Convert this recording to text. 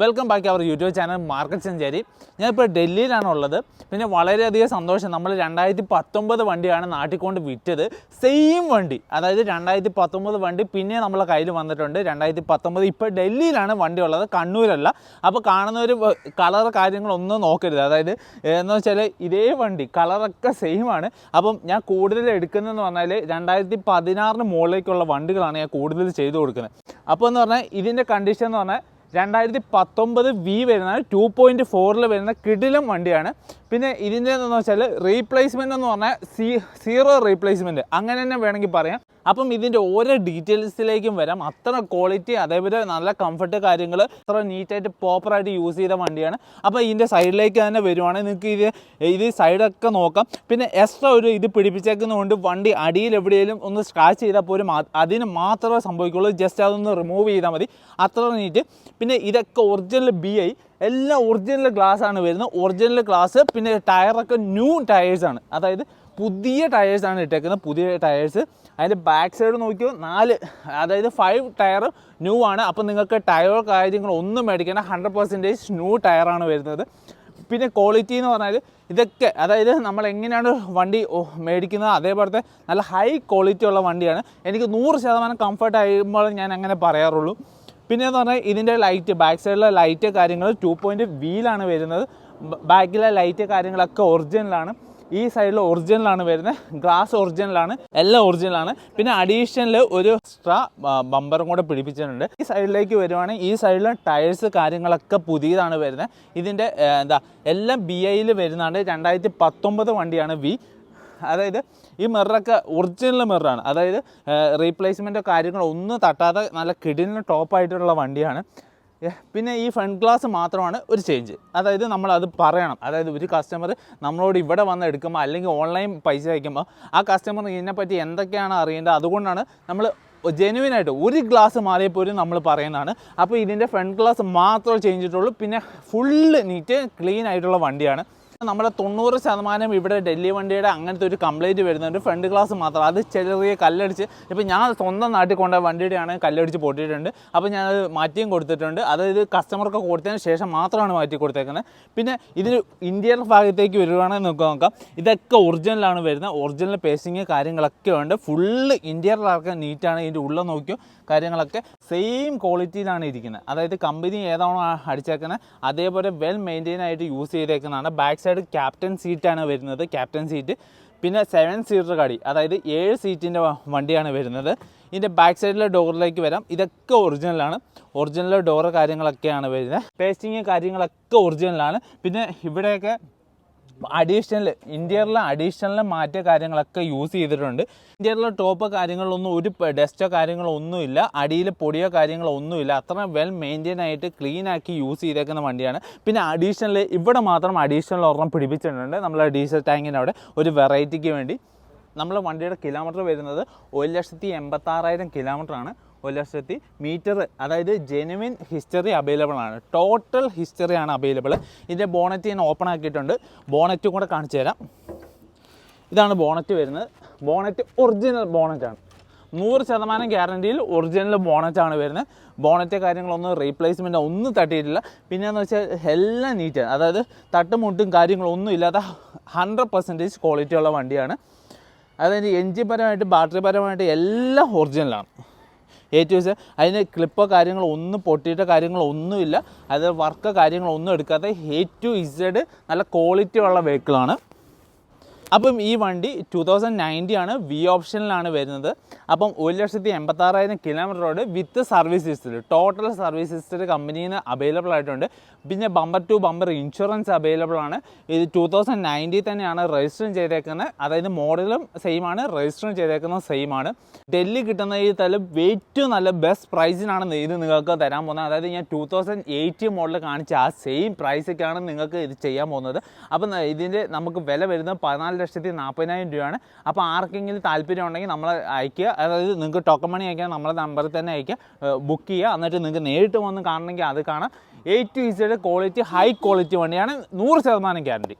Welcome back our YouTube channel market Sanchari ഞാനിപ്പോൾ ഡൽഹിയിലാണ് ഉള്ളത് പിന്നെ വളരെയധികം സന്തോഷം. നമ്മൾ രണ്ടായിരത്തി പത്തൊമ്പത് വണ്ടിയാണ് നാട്ടിൽ കൊണ്ട് വിറ്റത്. സെയിം വണ്ടി. അതായത് രണ്ടായിരത്തി പത്തൊമ്പത് വണ്ടി പിന്നെ നമ്മളെ കയ്യിൽ വന്നിട്ടുണ്ട്. രണ്ടായിരത്തി പത്തൊമ്പത് ഇപ്പോൾ ഡൽഹിയിലാണ് വണ്ടി ഉള്ളത് കണ്ണൂരല്ല. അപ്പോൾ കാണുന്ന ഒരു കളർ കാര്യങ്ങളൊന്നും നോക്കരുത്. അതായത് എന്ന് വെച്ചാൽ ഇതേ വണ്ടി കളറൊക്കെ സെയിം ആണ്. അപ്പം ഞാൻ കൂടുതൽ എടുക്കുന്നതെന്ന് പറഞ്ഞാൽ രണ്ടായിരത്തി പതിനാറിന് മുകളിലേക്കുള്ള വണ്ടികളാണ് ഞാൻ കൂടുതൽ ചെയ്തു കൊടുക്കുന്നത്. അപ്പോൾ എന്ന് പറഞ്ഞാൽ ഇതിന്റെ കണ്ടീഷൻ എന്ന് പറഞ്ഞാൽ രണ്ടായിരത്തി പത്തൊമ്പത് വി വരുന്ന ടു പോയിന്റ് ഫോറിൽ വരുന്ന കിടിലം വണ്ടിയാണ്. പിന്നെ ഇതിന്റെ എന്ന് വെച്ചാൽ റീപ്ലേസ്മെന്റ് എന്ന് പറഞ്ഞാൽ സീ സീറോ റീപ്ലേസ്മെന്റ് അങ്ങനെ തന്നെ വേണമെങ്കിൽ പറയാം. അപ്പം ഇതിന്റെ ഓരോ ഡീറ്റെയിൽസിലേക്കും വരാം. അത്ര ക്വാളിറ്റി അതേപോലെ നല്ല കംഫർട്ട് കാര്യങ്ങൾ അത്ര നീറ്റായിട്ട് പ്രോപ്പറായിട്ട് യൂസ് ചെയ്ത വണ്ടിയാണ്. അപ്പോൾ ഇതിന്റെ സൈഡിലേക്ക് തന്നെ വരുവാണെങ്കിൽ നിങ്ങൾക്ക് ഇത് ഇത് സൈഡൊക്കെ നോക്കാം. പിന്നെ എക്സ്ട്രാ ഒരു ഇത് പിടിപ്പിച്ചേക്കുന്നതുകൊണ്ട് വണ്ടി അടിയിൽ എവിടെയെങ്കിലും ഒന്ന് സ്ക്രാച്ച് ചെയ്താൽ പോലും അത് അതിന് മാത്രമേ സംഭവിക്കുള്ളൂ. ജസ്റ്റ് അതൊന്ന് റിമൂവ് ചെയ്താൽ മതി. അത്ര നീറ്റ് പിന്നെ ഇതൊക്കെ ഒറിജിനൽ ബി ഐ എല്ലാം ഒറിജിനൽ ഗ്ലാസ് ആണ് വരുന്നത്. ഒറിജിനൽ ഗ്ലാസ് പിന്നെ ടയറൊക്കെ ന്യൂ ടയേഴ്സാണ് അതായത് പുതിയ ടയേഴ്സാണ് ഇട്ടേക്കുന്നത്. പുതിയ ടയേഴ്സ് അതിന്റെ ബാക്ക് സൈഡ് നോക്കിയോ നാല് അതായത് ഫൈവ് ടയർ ന്യൂ ആണ്. അപ്പോൾ നിങ്ങൾക്ക് ടയർ കാര്യങ്ങൾ ഒന്നും മേടിക്കേണ്ട ഹൺഡ്രഡ് പെർസെന്റേജ് ന്യൂ ടയറാണ് വരുന്നത്. പിന്നെ ക്വാളിറ്റി എന്ന് പറഞ്ഞാൽ ഇതൊക്കെ അതായത് നമ്മൾ എങ്ങനെയാണ് വണ്ടി മേടിക്കുന്നത്? അതേപോലത്തെ നല്ല ഹൈ ക്വാളിറ്റി ഉള്ള വണ്ടിയാണ്. എനിക്ക് നൂറ് ശതമാനം കംഫർട്ട് ആകുമ്പോൾ ഞാൻ അങ്ങനെ പറയാറുള്ളൂ. പിന്നെ എന്ന് പറഞ്ഞാൽ ഇതിന്റെ ലൈറ്റ് ബാക്ക് സൈഡിലെ ലൈറ്റ് കാര്യങ്ങൾ ടു പോയിന്റ് വീലാണ് വരുന്നത്. ബാക്കിലെ ലൈറ്റ് കാര്യങ്ങളൊക്കെ ഒറിജിനലാണ് ഈ സൈഡിൽ ഒറിജിനലാണ് വരുന്നത്. ഗ്ലാസ് ഒറിജിനലാണ് എല്ലാം ഒറിജിനലാണ് പിന്നെ അഡീഷണൽ ഒരു എക്സ്ട്രാ ബമ്പറും കൂടെ പിടിപ്പിച്ചിട്ടുണ്ട്. ഈ സൈഡിലേക്ക് വരുവാണെങ്കിൽ ഈ സൈഡിലെ ടയേഴ്സ് കാര്യങ്ങളൊക്കെ പുതിയതാണ് വരുന്നത്. ഇതിന്റെ എന്താ എല്ലാം ബി ഐയിൽ വരുന്നതാണ്. രണ്ടായിരത്തി പത്തൊമ്പത് വണ്ടിയാണ് വി അതായത് ഈ മിററൊക്കെ ഒറിജിനൽ മിററാണ് അതായത് റീപ്ലേസ്മെന്റോ കാര്യങ്ങളോ ഒന്നും തട്ടാതെ നല്ല കിടിലിന് ടോപ്പായിട്ടുള്ള വണ്ടിയാണ്. പിന്നെ ഈ ഫ്രണ്ട് ഗ്ലാസ് മാത്രമാണ് ഒരു ചേഞ്ച് അതായത് നമ്മൾ അത് പറയണം. അതായത് ഒരു കസ്റ്റമർ നമ്മളോട് ഇവിടെ വന്ന് എടുക്കുമ്പോൾ അല്ലെങ്കിൽ ഓൺലൈൻ പൈസ അയക്കുമ്പോൾ ആ കസ്റ്റമർ ഇതിനെപ്പറ്റി എന്തൊക്കെയാണ് അറിയേണ്ടത്? അതുകൊണ്ടാണ് നമ്മൾ ജെനുവിൻ ആയിട്ട് ഒരു ഗ്ലാസ് മാറിയപ്പോലും പോലും നമ്മൾ പറയുന്നതാണ്. അപ്പോൾ ഇതിന്റെ ഫ്രണ്ട് ഗ്ലാസ് മാത്രമേ ചേഞ്ച് ചെയ്തിട്ടുള്ളൂ പിന്നെ ഫുള്ള് നീറ്റ് ക്ലീൻ ആയിട്ടുള്ള വണ്ടിയാണ്. നമ്മുടെ തൊണ്ണൂറ് ശതമാനം ഇവിടെ ഡൽഹി വണ്ടിയുടെ അങ്ങനത്തെ ഒരു കംപ്ലൈന്റ് വരുന്നുണ്ട്. ഫ്രണ്ട് ഗ്ലാസ് മാത്രം. അത് ചെറിയ കല്ലടിച്ച് ഇപ്പോൾ ഞാൻ സ്വന്തം നാട്ടിൽ കൊണ്ട വണ്ടിയുടെ ആണ് കല്ലടിച്ച് പൊട്ടിയിട്ടുണ്ട്. അപ്പോൾ ഞാൻ അത് മാറ്റിയും കൊടുത്തിട്ടുണ്ട്. അതായത് കസ്റ്റമർക്ക് കൊടുത്തതിന് ശേഷം മാത്രമാണ് മാറ്റി കൊടുത്തേക്കുന്നത്. പിന്നെ ഇതിൽ ഇന്ത്യൻ ഭാഗത്തേക്ക് വരുവാണെങ്കിൽ നമുക്ക് നോക്കാം. ഇതൊക്കെ ഒറിജിനലാണ് വരുന്നത്. ഒറിജിനൽ പേസിങ് കാര്യങ്ങളൊക്കെ ഉണ്ട്. ഫുള്ള് ഇന്ത്യയിലൊക്കെ നീറ്റാണ് ഇതിന്റെ ഉള്ളിൽ നോക്കിയോ കാര്യങ്ങളൊക്കെ. സെയിം ക്വാളിറ്റിയിലാണ് ഇരിക്കുന്നത്. അതായത് കമ്പനി ഏതാണോ അടിച്ചേക്കുന്നത് അതേപോലെ വെൽ മെയിന്റെയിൻ ആയിട്ട് യൂസ് ചെയ്തേക്കുന്നതാണ്. ബാക്ക് സൈഡ് ക്യാപ്റ്റൻ സീറ്റാണ് വരുന്നത് ക്യാപ്റ്റൻ സീറ്റ് പിന്നെ സെവൻ സീറ്റർ ഗാഡി അതായത് ഏഴ് സീറ്റിന്റെ വണ്ടിയാണ് വരുന്നത്. ഇതിന്റെ ബാക്ക് സൈഡിലെ ഡോറിലേക്ക് വരാം. ഇതൊക്കെ ഒറിജിനലാണ് ഒറിജിനൽ ഡോറ് കാര്യങ്ങളൊക്കെയാണ് വരുന്നത്. പേസ്റ്റിങ് കാര്യങ്ങളൊക്കെ ഒറിജിനലാണ് പിന്നെ ഇവിടെയൊക്കെ അഡീഷണൽ ഇന്റീരിയറിലെ അഡീഷണൽ മാറ്റ കാര്യങ്ങളൊക്കെ യൂസ് ചെയ്തിട്ടുണ്ട്. ഇന്റീരിയറിലെ ടോപ്പ് കാര്യങ്ങളൊന്നും ഒരു ഡസ്റ്റോ കാര്യങ്ങളോ ഒന്നുമില്ല അടിയിൽ പൊടിയോ കാര്യങ്ങളോ ഒന്നുമില്ല. അത്ര വെൽ മെയിന്റെയിൻ ആയിട്ട് ക്ലീൻ ആക്കി യൂസ് ചെയ്തേക്കുന്ന വണ്ടിയാണ്. പിന്നെ അഡീഷണൽ ഇവിടെ മാത്രം അഡീഷണൽ ഒരെണ്ണം പിടിപ്പിച്ചിട്ടുണ്ട്. നമ്മളെ ഡീസൽ ടാങ്കിന്റെ അവിടെ ഒരു വെറൈറ്റിക്ക് വേണ്ടി. നമ്മളെ വണ്ടിയുടെ കിലോമീറ്റർ വരുന്നത് ഒരു ലക്ഷത്തി എൺപത്താറായിരം കിലോമീറ്റർ ആണ്. ഒരു ലക്ഷത്തി മീറ്റർ അതായത് ജെനുവിൻ ഹിസ്റ്ററി അവൈലബിൾ ആണ്. ടോട്ടൽ ഹിസ്റ്ററി ആണ് അവൈലബിൾ ഇതിന്റെ ബോണറ്റ് ഞാൻ ഓപ്പൺ ആക്കിയിട്ടുണ്ട്. ബോണറ്റ് കൂടെ കാണിച്ചു തരാം. ഇതാണ് ബോണറ്റ് വരുന്നത്. ബോണറ്റ് ഒറിജിനൽ ആണ്. നൂറ് ശതമാനം ഗ്യാരണ്ടിയിൽ ഒറിജിനൽ ആണ് വരുന്നത്. ബോണറ്റ് കാര്യങ്ങളൊന്നും റീപ്ലേസ്മെന്റ് ഒന്നും തട്ടിയിട്ടില്ല. പിന്നെയെന്ന് വെച്ചാൽ എല്ലാം നീറ്റാണ് അതായത് തട്ടുമുട്ടും കാര്യങ്ങളൊന്നും ഇല്ലാത്ത ഹൺഡ്രഡ് പെർസെന്റേജ് ക്വാളിറ്റി ഉള്ള വണ്ടിയാണ്. അതായത് എൻജിൻ പരമായിട്ട് ബാറ്ററി പരമായിട്ട് എല്ലാം ഒറിജിനലാണ് എ ടു എസ് അതിന് ക്ലിപ്പോ കാര്യങ്ങളോ ഒന്നും പൊട്ടിയിട്ട കാര്യങ്ങളോ ഒന്നുമില്ല അത് വർക്ക് കാര്യങ്ങളോ ഒന്നും എടുക്കാതെ എ ടു ഇസഡ് നല്ല ക്വാളിറ്റി ഉള്ള വെഹിക്കിളാണ് അപ്പം ഈ വണ്ടി ടു തൗസൻഡ് നയന്റി ആണ് വി ഓപ്ഷനിലാണ് വരുന്നത്. അപ്പം ഒരു ലക്ഷത്തി എൺപത്താറായിരം kilometre road with service history total service history കമ്പനിയിൽ നിന്ന് അവൈലബിൾ ആയിട്ടുണ്ട്. പിന്നെ bumper to bumper insurance available ആണ്. ഇത് ടു തൗസൻഡ് നയന്റി തന്നെയാണ് രജിസ്റ്ററും ചെയ്തേക്കുന്നത്. അതായത് മോഡലും സെയിം ആണ് രജിസ്റ്ററും ചെയ്തേക്കുന്നത് സെയിം ആണ്. ഡൽഹി കിട്ടുന്ന ഈ തല ഏറ്റവും നല്ല ബെസ്റ്റ് പ്രൈസിനാണ് ഇത് നിങ്ങൾക്ക് തരാൻ പോകുന്നത്. അതായത് ഞാൻ ടു തൗസൻഡ് എയ്റ്റി മോഡൽ കാണിച്ച ആ സെയിം പ്രൈസൊക്കെയാണ് നിങ്ങൾക്ക് ഇത് ചെയ്യാൻ പോകുന്നത്. അപ്പം ഇതിന്റെ നമുക്ക് വില വരുന്നത് പതിനാല് ലക്ഷത്തി നാൽപ്പതിനായിരം രൂപയാണ്. അപ്പോൾ ആർക്കെങ്കിലും താല്പര്യം ഉണ്ടെങ്കിൽ നമ്മൾ അയക്കുക അതായത് നിങ്ങൾക്ക് ടോക്കൺ മണി അയക്കാൻ നമ്മളെ നമ്പറിൽ തന്നെ അയക്കുക ബുക്ക് ചെയ്യുക. എന്നിട്ട് നിങ്ങൾക്ക് നേരിട്ട് വന്ന് കാണണമെങ്കിൽ അത് കാണാം. Eight to Z quality high quality വണ്ടിയാണ് നൂറ് ശതമാനം ഗ്യാരണ്ടി